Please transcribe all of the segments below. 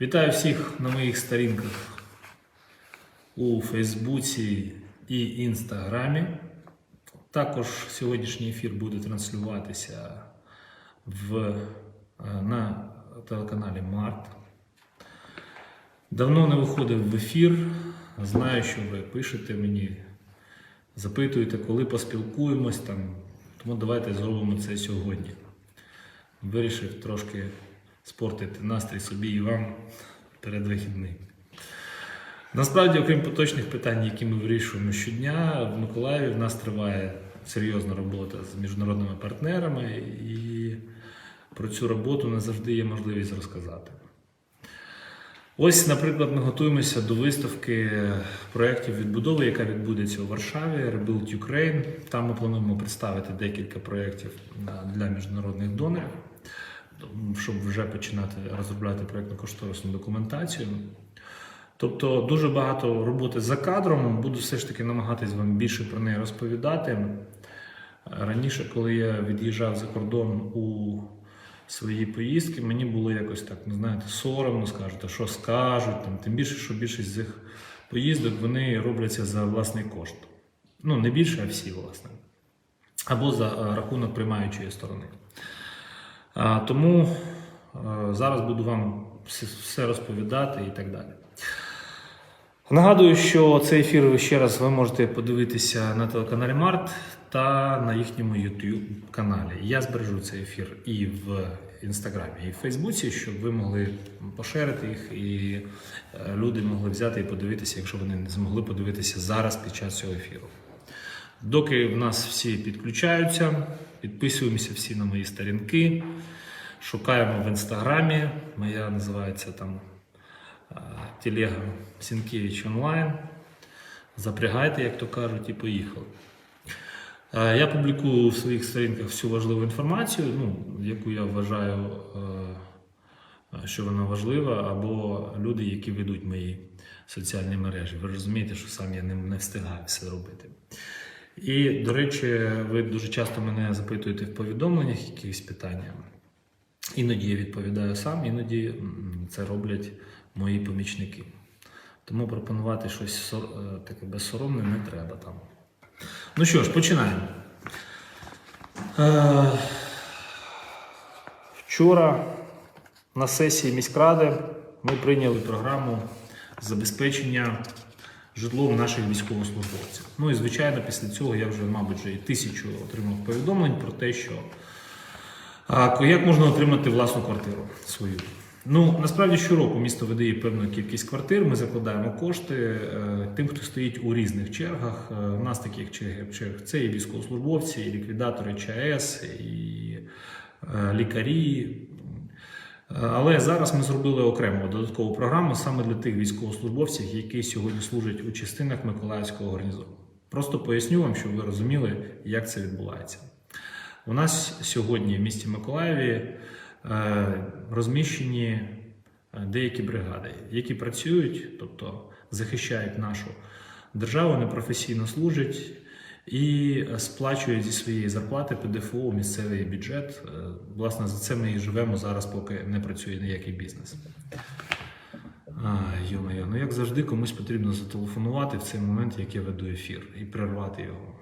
Вітаю всіх на моїх сторінках у Фейсбуці і Інстаграмі. Також сьогоднішній ефір буде транслюватися в, е, на телеканалі Март. Давно не виходив в ефір. Знаю, що ви пишете мені, запитуєте, коли поспілкуємось там. Тому давайте зробимо це сьогодні. Вирішив трошки спортити настрій собі і вам перед вихідним. Насправді, окрім поточних питань, які ми вирішуємо щодня, в Миколаєві в нас триває серйозна робота з міжнародними партнерами, і про цю роботу не завжди є можливість розказати. Ось, наприклад, ми готуємося до виставки проєктів відбудови, яка відбудеться у Варшаві, Rebuild Ukraine. Там ми плануємо представити декілька проєктів для міжнародних донорів, щоб вже починати розробляти проєктно-кошторисну документацію. Тобто дуже багато роботи за кадром. Буду все ж таки намагатись вам більше про неї розповідати. Раніше, коли я від'їжджав за кордон у свої поїздки, мені було якось так, не знаєте, соромно скажете, що скажуть. Там, тим більше, що більшість з цих поїздок вони робляться за власний кошт. Ну, не більше, а всі, власне. Або за е, рахунок приймаючої сторони. Тому е, зараз буду вам все- все розповідати і так далі. Нагадую, що цей ефір ви ще раз ви можете подивитися на телеканалі Март та на їхньому YouTube каналі. Я збережу цей ефір і в інстаграмі, і в Фейсбуці, щоб ви могли поширити їх, і е, люди могли взяти і подивитися, якщо вони не змогли подивитися зараз під час цього ефіру. Доки в нас всі підключаються, підписуємося всі на мої сторінки, шукаємо в інстаграмі. Моя називається там телега Сінкевич онлайн. Запрягайте, як то кажуть, і поїхали. Я публікую в своїх сторінках всю важливу інформацію, ну, яку я вважаю, що вона важлива, або люди, які ведуть мої соціальні мережі. Ви розумієте, що сам я не встигаю все робити. І, до речі, ви дуже часто мене запитуєте в повідомленнях якісь питання. Іноді я відповідаю сам, іноді це роблять мої помічники. Тому пропонувати щось е, таке безсоромне не треба там. Ну що ж, починаємо. Е, Вчора на сесії міськради ми прийняли програму забезпечення житлом наших військовослужбовців. Ну і звичайно, після цього я вже, мабуть, вже і тисячу отримав повідомлень про те, що а як можна отримати власну квартиру свою. Ну насправді щороку місто видає певну кількість квартир. Ми закладаємо кошти е, тим, хто стоїть у різних чергах. Е, У нас таких черг, черг це і військовослужбовці, і ліквідатори ЧАЕС, і е, лікарі. Але зараз ми зробили окрему додаткову програму саме для тих військовослужбовців, які сьогодні служать у частинах Миколаївського гарнізону. Просто поясню вам, щоб ви розуміли, як це відбувається. У нас сьогодні в місті Миколаєві е, розміщені е, деякі бригади, які працюють, тобто захищають нашу державу, непрофесійно служать і сплачують зі своєї зарплати ПДФО місцевий бюджет. Е, Власне, за це ми і живемо зараз, поки не працює ніякий бізнес. Йо-моє, ну як завжди, комусь потрібно зателефонувати в цей момент, як я веду ефір, і перервати його.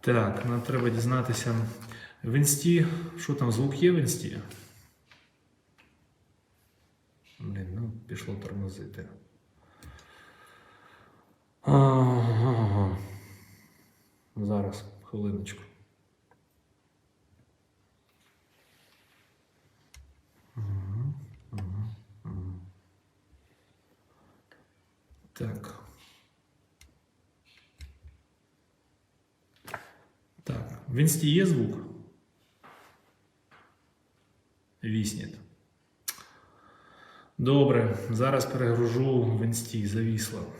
Так, нам треба дізнатися в інсті. Що там, звук є в інсті? Блін, ну, пішло тормозити. Ага. Зараз, хвилиночку. Так. Так, в інсті є звук? Вісніть. Добре, зараз перегружу в інсті, завісло.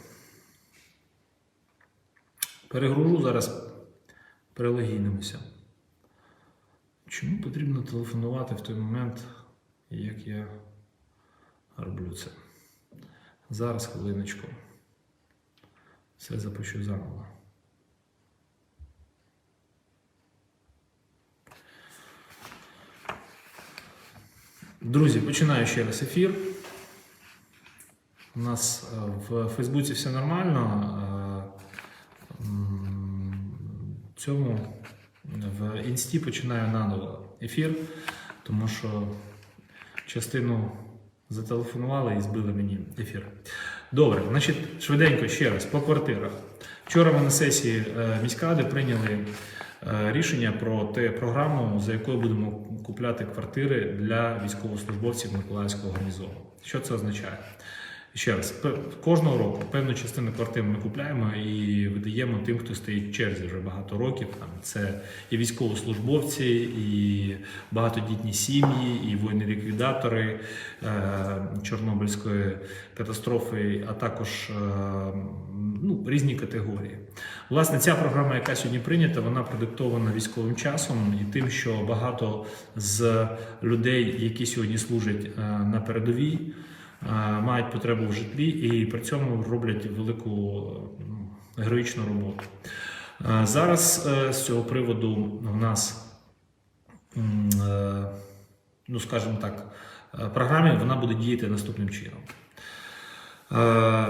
Перегружу зараз, перелогійнимося. Чому потрібно телефонувати в той момент, як я роблю це? Зараз хвилиночку. Все запущу заново. Друзі, починаю ще раз ефір. У нас е, в Фейсбуці все нормально. е, м, В цьому в інсті починаю наново ефір, тому що частину зателефонували і збили мені ефір. Добре, значить, швиденько ще раз по квартирах. Вчора ми на сесії е, міськради прийняли е, рішення про те програму, за якою будемо купляти квартири для військовослужбовців Миколаївського гарнізону. Що це означає? Ще раз, кожного року певну частину квартир ми купляємо і видаємо тим, хто стоїть в черзі вже багато років. Там це і військовослужбовці, і багатодітні сім'ї, і воїни-ліквідатори е, Чорнобильської катастрофи, а також е, ну, різні категорії. Власне, ця програма, яка сьогодні прийнята, вона продиктована військовим часом і тим, що багато з людей, які сьогодні служать е, на передовій, мають потребу в житлі і при цьому роблять велику е, ну, героїчну роботу. Е, Зараз е, з цього приводу в нас, е, ну скажімо так, е, програмі вона буде діяти наступним чином. Е,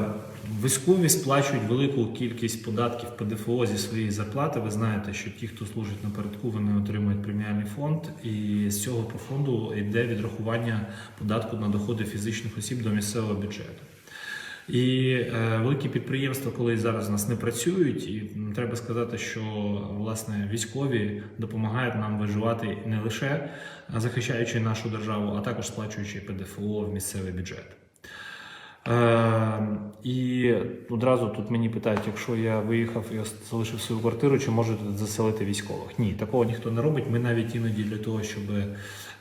Військові сплачують велику кількість податків ПДФО зі своєї зарплати. Ви знаєте, що ті, хто служить напередку, вони отримують преміальний фонд, і з цього по фонду йде відрахування податку на доходи фізичних осіб до місцевого бюджету. І е, великі підприємства, коли зараз у нас не працюють, і треба сказати, що власне військові допомагають нам виживати не лише захищаючи нашу державу, а також сплачуючи ПДФО в місцевий бюджет. Е, і одразу тут мені питають, якщо я виїхав і залишив свою квартиру, чи можу тут заселити військових? Ні, такого ніхто не робить. Ми навіть іноді для того, щоб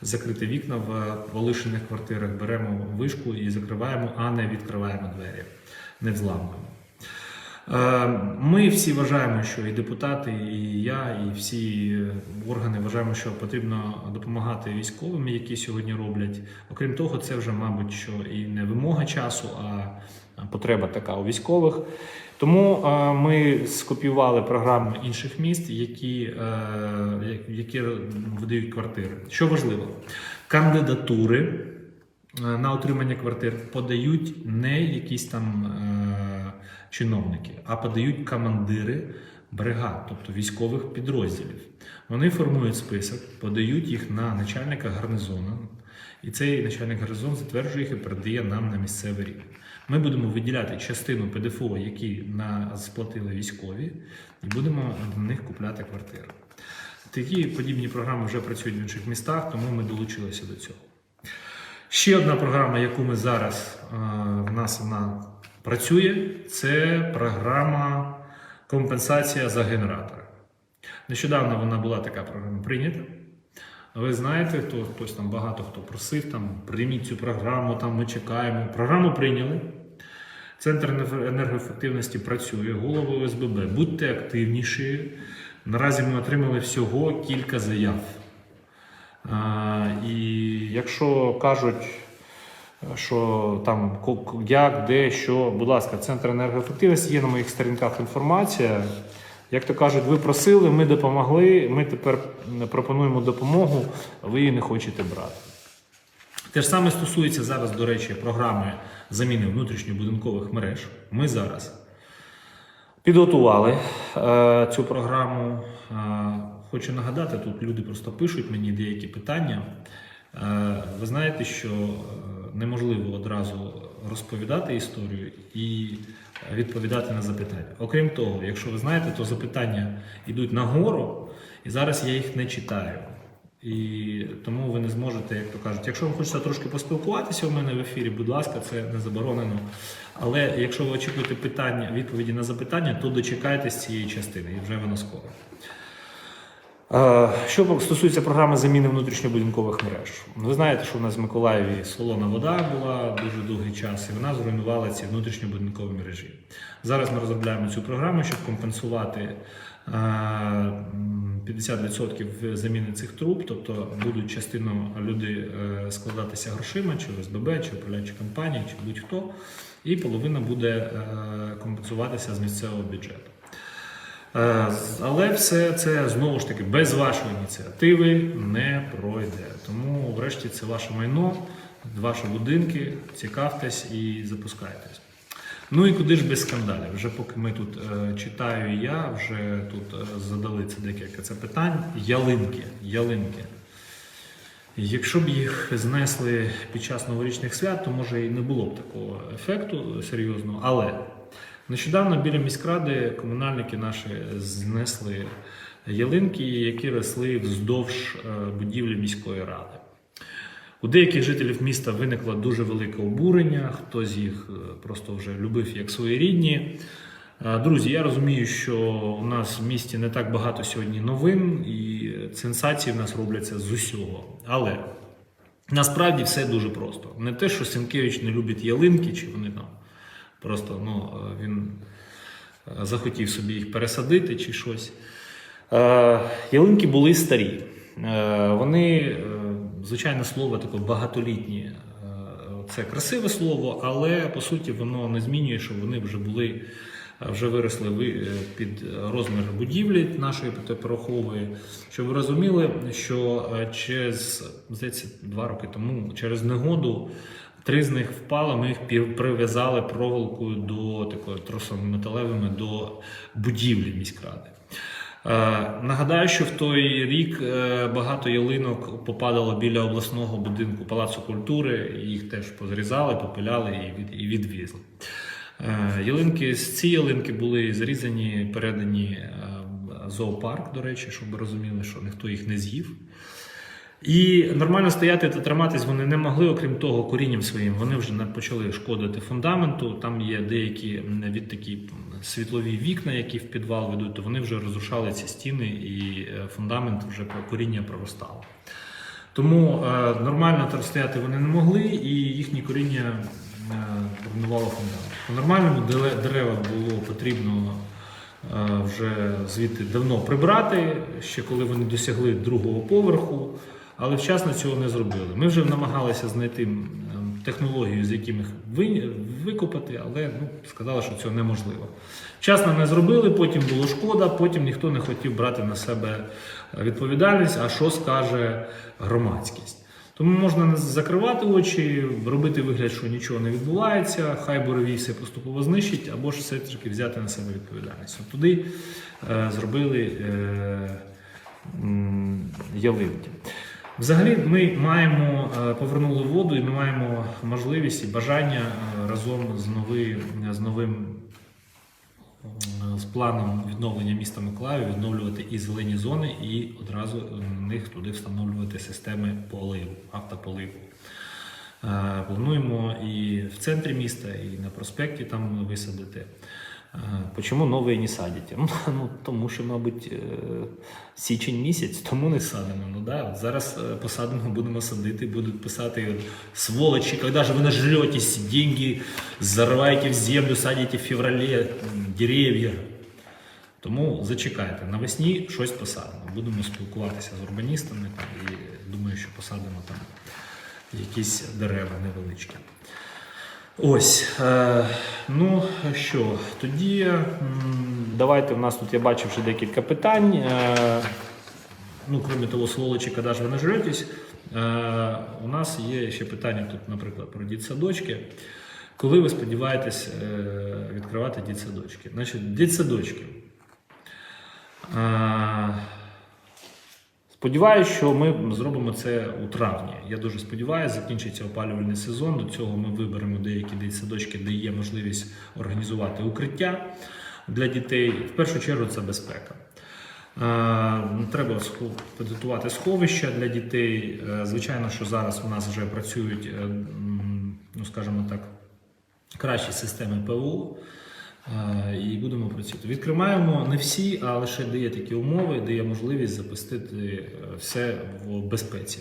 закрити вікна в полишених квартирах, беремо вишку і закриваємо, а не відкриваємо двері, не взламуємо. Е, Ми всі вважаємо, що і депутати, і я, і всі органи вважаємо, що потрібно допомагати військовим, які сьогодні роблять. Окрім того, це вже, мабуть, що і не вимога часу, а потреба така у військових. Тому е, ми скопіювали програми інших міст, які, е, які видають квартири. Що важливо, кандидатури е, на отримання квартир подають не якісь там е, чиновники, а подають командири бригад, тобто військових підрозділів. Вони формують список, подають їх на начальника гарнизону, і цей начальник гарнизону затверджує їх і передає нам на місцевий рівень. Ми будемо виділяти частину ПДФО, які на сплатили військові, і будемо на них купляти квартири. Такі подібні програми вже працюють в інших містах, тому ми долучилися до цього. Ще одна програма, яку ми зараз е, в нас вона працює, це програма компенсація за генератори. Нещодавно вона була така програма прийнята. Ви знаєте, то хтось там багато хто просив, там прийміть цю програму, там ми чекаємо. Програму прийняли. Центр енергоефективності працює, голови ОСББ, будьте активніші. Наразі ми отримали всього кілька заяв. А, і якщо кажуть, що там як, де, що, будь ласка, центр енергоефективності є на моїх сторінках інформація. Як то кажуть, ви просили, ми допомогли, ми тепер пропонуємо допомогу, ви її не хочете брати. Те ж саме стосується зараз, до речі, програми заміни внутрішньобудинкових мереж. Ми зараз підготували е, цю програму. Е, хочу нагадати, тут люди просто пишуть мені деякі питання. Е, ви знаєте, що е, неможливо одразу розповідати історію і відповідати на запитання. Окрім того, якщо ви знаєте, то запитання йдуть нагору, і зараз я їх не читаю. І тому ви не зможете, як то кажуть, якщо вам хочеться трошки поспілкуватися у мене в ефірі, будь ласка, це не заборонено. Але якщо ви очікуєте питання, відповіді на запитання, то дочекайтесь цієї частини, і вже воно скоро. Що стосується програми заміни внутрішньобудинкових мереж, ви знаєте, що в нас в Миколаєві солона вода була дуже довгий час, і вона зруйнувала ці внутрішньобудинкові мережі. Зараз ми розробляємо цю програму, щоб компенсувати е, м, 50% заміни цих труб, тобто будуть частину люди е, складатися грошима, чи в СББ, чи управляючі компанії, чи будь-хто, і половина буде е, компенсуватися з місцевого бюджету. Е, Але все це знову ж таки без вашої ініціативи не пройде. Тому, врешті, це ваше майно. ваші будинки, цікавтесь і запускайтесь. Ну і куди ж без скандалів? Вже поки ми тут е, читаю я, вже тут е, задали це декілька це питань. Ялинки. Ялинки. Якщо б їх знесли під час новорічних свят, то може і не було б такого ефекту серйозного. Але нещодавно біля міськради комунальники наші знесли ялинки, які росли вздовж е, будівлі міської ради. У деяких жителів міста виникло дуже велике обурення, хтось їх е, просто вже любив як свої рідні. Е, Друзі, я розумію, що у нас в місті не так багато сьогодні новин, і сенсації в нас робляться з усього. Але насправді все дуже просто. Не те, що Сенкевич не любить ялинки, чи вони там просто ну, е, він е, захотів собі їх пересадити чи щось. Е, Ялинки були старі. Вони, звичайне слово, таке багатолітні. Це красиве слово, але по суті воно не змінює, що вони вже були, вже виросли під розмір будівлі нашої п'ятиповерхової. Щоб ви розуміли, що через здається, два роки тому, через негоду, три з них впали, ми їх прив'язали проволокою до такої тросами металевими до будівлі міськради. Е, Нагадаю, що в той рік е, багато ялинок попадало біля обласного будинку Палацу культури, їх теж позрізали, попиляли і, від, і відвізли. Е, Ялинки, ці ялинки були зрізані, передані е, зоопарк, до речі, щоб розуміли, що ніхто їх не з'їв. І нормально стояти та триматись вони не могли, окрім того, корінням своїм вони вже не почали шкодити фундаменту. Там є деякі від такі світлові вікна, які в підвал ведуть, то вони вже розрушали ці стіни, і е, фундамент вже по- коріння проростало. Тому е, нормально там стояти вони не могли, і їхні коріння е, руйнувало фундамент. По-нормальному деле- дерева було потрібно е, вже звідти давно прибрати, ще коли вони досягли другого поверху, але вчасно цього не зробили. Ми вже намагалися знайти технологію, з яким їх викопати, але ну, сказали, що цього неможливо. Вчасно не зробили, потім було шкода, потім ніхто не хотів брати на себе відповідальність, а що скаже громадськість. Тому можна закривати очі, робити вигляд, що нічого не відбувається, хай буревій все поступово знищить, або ж все таки взяти на себе відповідальність. От туди е, зробили е, ялинки. Взагалі, ми маємо е, повернули воду, і ми маємо можливість і бажання е, разом з новим, з новим з планом відновлення міста Миколаїв відновлювати і зелені зони, і одразу на них туди встановлювати системи поливу, автополиву. Е, Плануємо і в центрі міста, і на проспекті там висадити. Почому нові не садите? Ну, ну, тому що, мабуть, е, січень місяць, тому не садимо. Ну, да, зараз е, посадимо, будемо садити, будуть писати сволочі, коли же ви нажретесь, деньги зарываете в землю, садите в феврале дерев'я. Тому зачекайте, навесні щось посадимо. Будемо спілкуватися з урбаністами там, і думаю, що посадимо там якісь дерева невеличкі. Ось. Е, ну що, тоді давайте. У нас тут я бачив вже декілька питань. Е, ну, крім того, сволочі, коли ж ви нажретесь, е, у нас є ще питання тут, наприклад, про дітсадочки. Коли ви сподіваєтесь відкривати дітсадочки? Значить, дітсадочки. Сподіваюсь, що ми зробимо це у травні. Я дуже сподіваюся, закінчиться опалювальний сезон. До цього ми виберемо деякі дитсадочки, де є можливість організувати укриття для дітей. В першу чергу це безпека. Е, Треба підготувати сховища для дітей. Е, Звичайно, що зараз у нас вже працюють, е, ну скажімо так, кращі системи ПВО. І будемо працювати. Відкриваємо не всі, а лише де є такі умови, де є можливість запустити е, все в безпеці.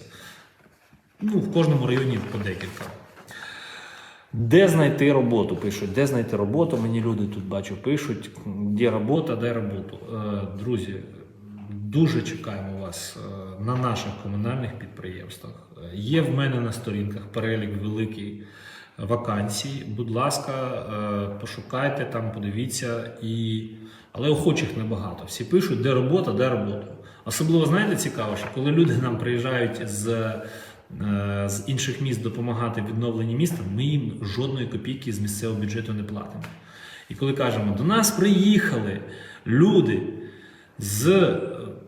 Ну, в кожному районі по декілька. Де знайти роботу? Пишуть, де знайти роботу? Мені люди тут бачу, пишуть, де робота, де роботу. Е, Друзі, дуже чекаємо вас е, на наших комунальних підприємствах. Є в мене на сторінках перелік великий вакансій. Будь ласка, е, пошукайте там, подивіться. І... Але охочих небагато. Всі пишуть, де робота, де робота. Особливо, знаєте, цікаво, що коли люди нам приїжджають з е, з інших міст допомагати відновленні міста, ми їм жодної копійки з місцевого бюджету не платимо. І коли кажемо, до нас приїхали люди з е,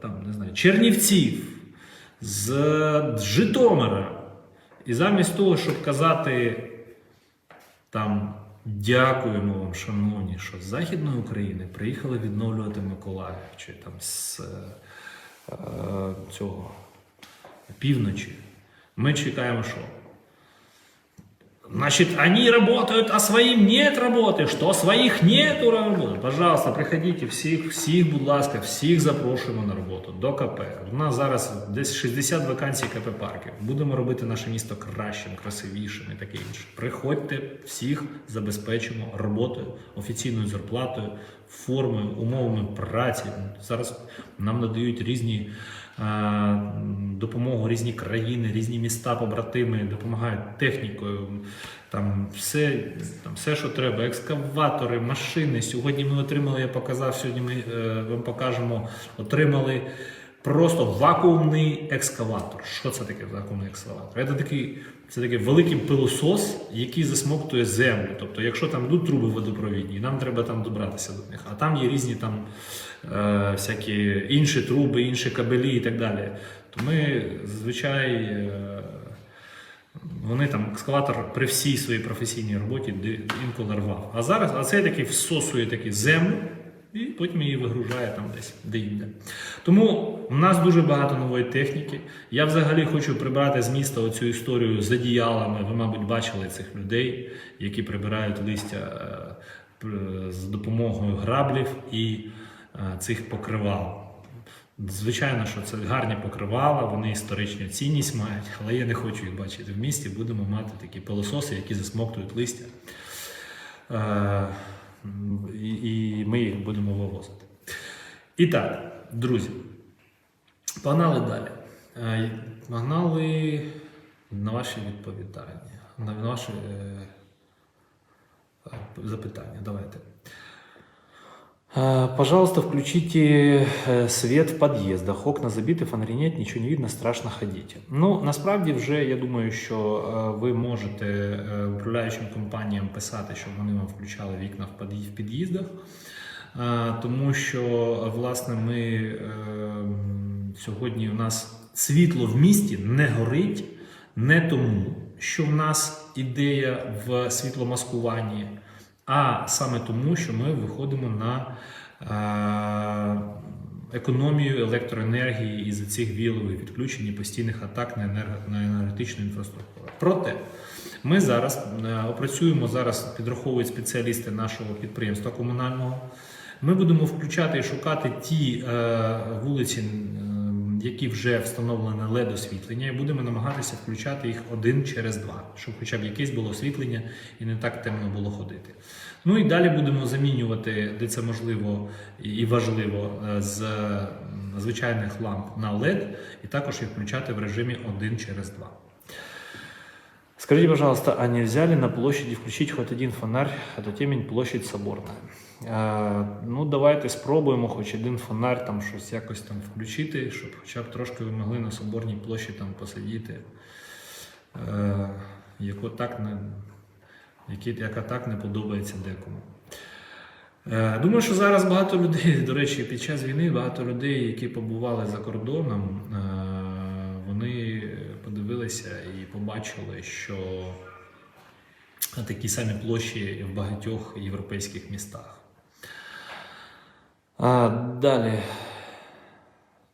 там, не знаю, Чернівців, з Житомира, і замість того, щоб казати там дякуємо вам, шановні, що з Західної України приїхали відновлювати Миколаїв чи там з е, е, цього півночі. Ми чекаємо, що? Значит, они работают, а своим нет работы. Что своїх нету работы? Пожалуйста, приходите всіх, всіх, будь ласка, всіх запрошуємо на роботу до КП. У нас зараз десь 60 вакансій КП парків. Будемо робити наше місто кращим, красивішим і таке інше. Приходьте, всіх забезпечимо роботою, офіційною зарплатою, формою, умовами праці. Зараз нам надають різні е, допомогу різні країни, різні міста, побратими, допомагають технікою. Там все, там все, що треба, екскаватори, машини. Сьогодні ми отримали, я показав, сьогодні ми е, вам покажемо, отримали просто вакуумний екскаватор. Що це таке вакуумний екскаватор? Це такий, це такий великий пилосос, який засмоктує землю. Тобто, якщо там йдуть труби водопровідні, нам треба там добратися до них. А там є різні там е, всякі інші труби, інші кабелі і так далі. То ми зазвичай. Е, вони там екскаватор при всій своїй професійній роботі інколи рвав. А зараз, а цей такий всосує таки землю і потім її вигружає там десь де-інде. Тому у нас дуже багато нової техніки. Я взагалі хочу прибрати з міста оцю історію з одіялами. Ви, мабуть, бачили цих людей, які прибирають листя е, з допомогою граблів і е, цих покривал. Звичайно, що це гарні покривала, вони історичну цінність мають, але я не хочу їх бачити в місті. Будемо мати такі пилососи, які засмоктують листя. І, і ми їх будемо вивозити. І так, друзі, погнали далі. Е, Погнали на ваші відповідання, на ваші е, запитання. Давайте. Э, Пожалуйста, включите э, свет в під'їздах. Окна забиті, фонарі нет, нічого не видно, страшно ходити. Ну, насправді, вже я думаю, що е, ви можете е, управляючим компаніям писати, щоб вони вам включали вікна в під'їздах. Тому що, власне, ми сьогодні у нас світло в місті не горить не тому, що в нас ідея в світломаскуванні, а саме тому, що ми виходимо на е, економію електроенергії із цих вілових відключень і постійних атак на, енерго, на енергетичну інфраструктуру. Проте ми зараз е, опрацюємо зараз, підраховують спеціалісти нашого підприємства комунального. Ми будемо включати і шукати ті е, вулиці, е, які вже встановлене led освітлення, і будемо намагатися включати їх один через два, щоб хоча б якесь було освітлення і не так темно було ходити. Ну і далі будемо замінювати, де це можливо і важливо, е, з звичайних ламп на LED, і також їх включати в режимі один через два. Скажите, пожалуйста, а нельзя ли на площади включить хоть один фонарь, а то темень площадь Соборна? Е, ну, давайте спробуємо хоч один фонарь там щось якось там включити, щоб хоча б трошки ви могли на Соборній площі там посидіти, е, яко так не, яка так не подобається декому. Е, Думаю, що зараз багато людей, до речі, під час війни багато людей, які побували за кордоном, вони подивилися і побачили, що такі самі площі в багатьох європейських містах. А, далее.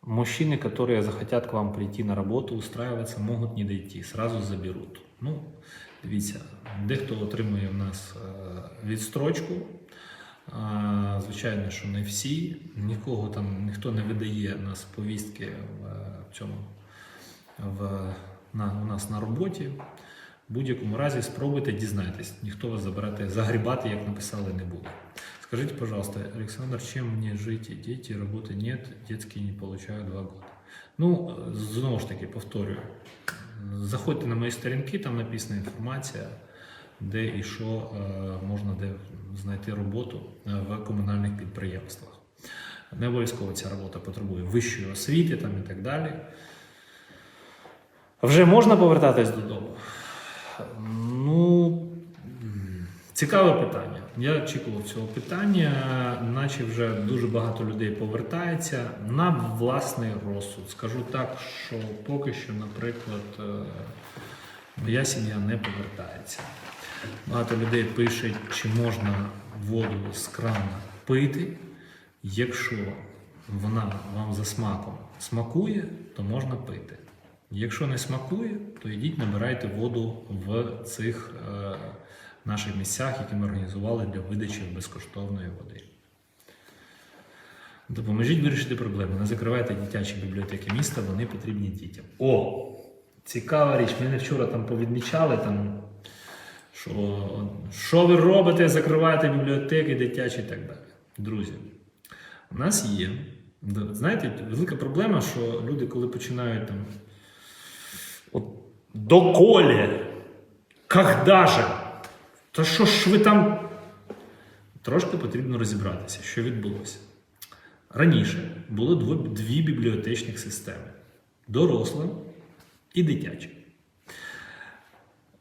Мужчины, которые захотят к вам прийти на роботу, устраиваться, могут не дойти, сразу заберут. Ну, дивіться, дехто отримує в нас е, відстрочку. Звичайно, що не всі, нікого там ніхто не видає нас повістки в е, цьому в, на, у нас на роботі. В будь-якому разі спробуйте дізнайтесь, ніхто вас забирати, загрібати, як написали, не буде. Скажите, пожалуйста, Александр, чем мне жить? Дети, работы нет, детские не получаю два года. Ну, знову ж таки, повторюю. Заходьте на мої сторінки, там написана інформація, де і що е, можна де знайти роботу е, в комунальних підприємствах. Не обов'язково ця робота потребує вищої освіти там і так далі. Вже можна повертатись додому? Ну, цікаве питання. Я очікував цього питання, наче вже дуже багато людей повертається на власний розсуд. Скажу так, що поки що, наприклад, е, моя сім'я не повертається. Багато людей пишуть, чи можна воду з крана пити. Якщо вона вам за смаком смакує, то можна пити. Якщо не смакує, то йдіть набирайте воду в цих е, наших місцях, які ми організували для видачі безкоштовної води. Допоможіть вирішити проблему. Не закривайте дитячі бібліотеки міста, вони потрібні дітям. О! Цікава річ. Мене вчора там повідмічали, там, що, що ви робите, закриваєте бібліотеки дитячі і так далі. Друзі, у нас є. Знаєте, велика проблема, що люди, коли починають там. От, доколе? Когда же? Та що ж ви там? Трошки потрібно розібратися, що відбулося. Раніше було дві бібліотечних системи: доросла і дитяча.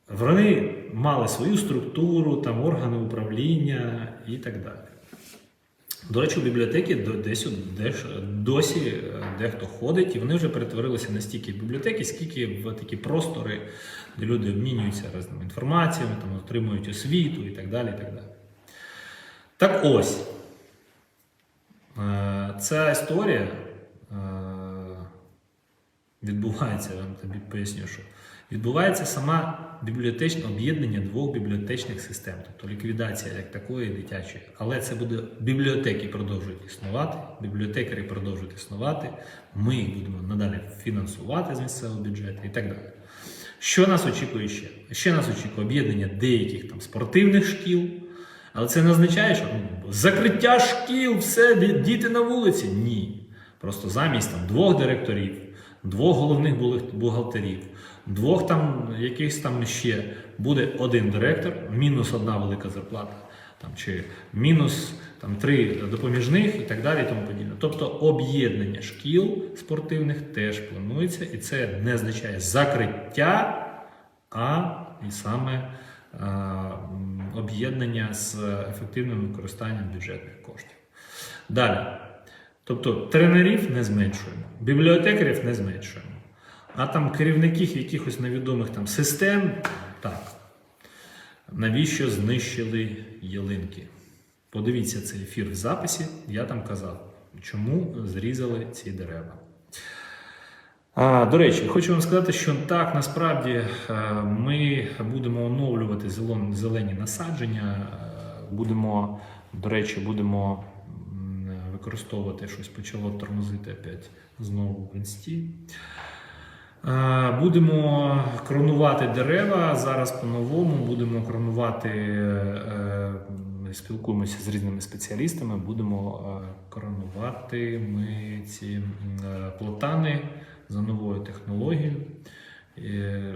Вони мали свою структуру, там органи управління і так далі. До речі, у бібліотеки десь, досі е, дехто ходить, і вони вже перетворилися не стільки в бібліотеки, скільки в такі простори, де люди обмінюються різними інформаціями, там, отримують освіту і так далі. І так, далі. так ось, е, ця історія е, відбувається, я вам тобі поясню, що відбувається сама бібліотечне об'єднання двох бібліотечних систем, тобто ліквідація як такої дитячої. Але це буде бібліотеки продовжують існувати, бібліотекарі продовжують існувати. Ми їх будемо надалі фінансувати з місцевого бюджету і так далі. Що нас очікує ще? Ще нас очікує об'єднання деяких там спортивних шкіл. Але це не означає, що ну, закриття шкіл, все, діти на вулиці. Ні. Просто замість там, двох директорів, двох головних бухгалтерів, двох там якихось там ще буде один директор, мінус одна велика зарплата, там, чи мінус там, три допоміжних і так далі. І тому подібне. Тобто об'єднання шкіл спортивних теж планується, і це не означає закриття, а і саме об'єднання з ефективним використанням бюджетних коштів. Далі. Тобто тренерів не зменшуємо, бібліотекарів не зменшуємо. А там керівників якихось невідомих там систем, так. Навіщо знищили ялинки? Подивіться цей ефір в записі, я там казав, чому зрізали ці дерева. А, до речі, хочу вам сказати, що так, насправді е, ми будемо оновлювати зелені насадження. е, Будемо, до речі, будемо використовувати щось почало тормозити опять знову в інсті. Е, Будемо кронувати дерева зараз по-новому. Будемо кронувати, е, ми спілкуємося з різними спеціалістами. Будемо е, коронувати ми ці м, е, платани за новою технологією. Е,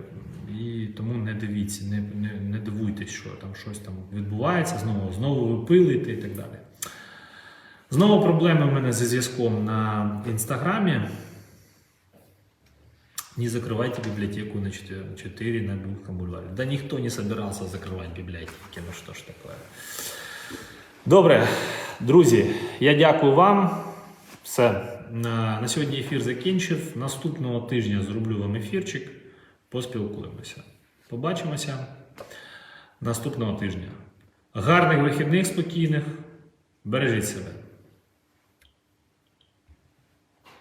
І тому не дивіться, не, не, не дивуйтесь, що там щось там відбувається, знову, знову ви пилите і так далі. Знову проблеми в мене зі зв'язком на інстаграмі. Не закрывайте библиотеку на 4, 4 на Белухом бульваре. Да никто не собирался закрывать библиотеки. Ну что ж такое. Добре, друзі, я дякую вам. Все. На сьогодні ефір закінчив. Наступного тижня зроблю вам ефірчик. Поспілкуємося. Побачимося наступного тижня. Гарних вихідних спокійних. Бережіть себе.